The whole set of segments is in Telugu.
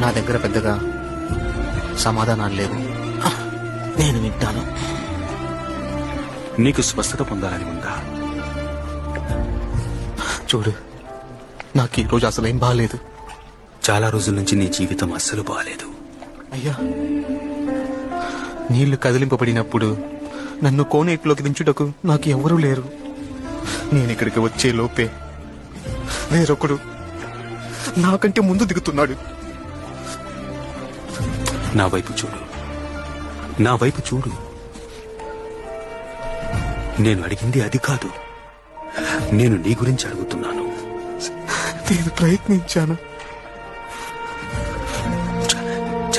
నా దగ్గర పెద్దగా సమాధానాలు లేవు. నేను వింటాను. నీకు స్వస్థత పొందాలని ఉందా? చూడు నాకు ఈ రోజు అసలు ఏం బాగాలేదు చాలా రోజుల నుంచి నీ జీవితం అస్సలు బాలేదు. అయ్యా నీళ్ళు కదిలింపబడినప్పుడు నన్ను కోనేటిలోకి దించుటకు నాకు ఎవరూ లేరు. నేను ఇక్కడికి వచ్చే లోపే వేరొకడు నాకంటే ముందు దిగుతున్నాడు. నా వైపు చూడు. నా వైపు చూడు. నేను అడిగింది అది కాదు. నేను నీ గురించి అడుగుతున్నాను. నేను ప్రయత్నించాను.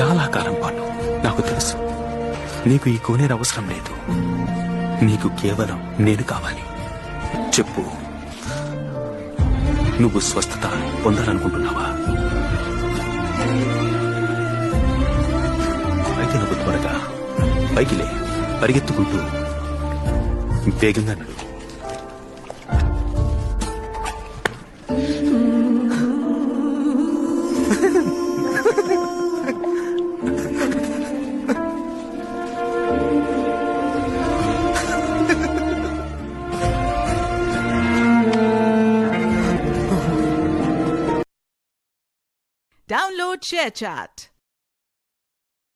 చాలా కాలం పాటు నాకు తెలుసు. నీకు ఈ కోనేరు అవసరం లేదు. నీకు కేవలం నేను కావాలి. చెప్పు. నువ్వు స్వస్థత పొందాలనుకుంటున్నావా? పైకి లే పరిగెత్తుకుంటూ వేగంగా నడు Download ShareChat.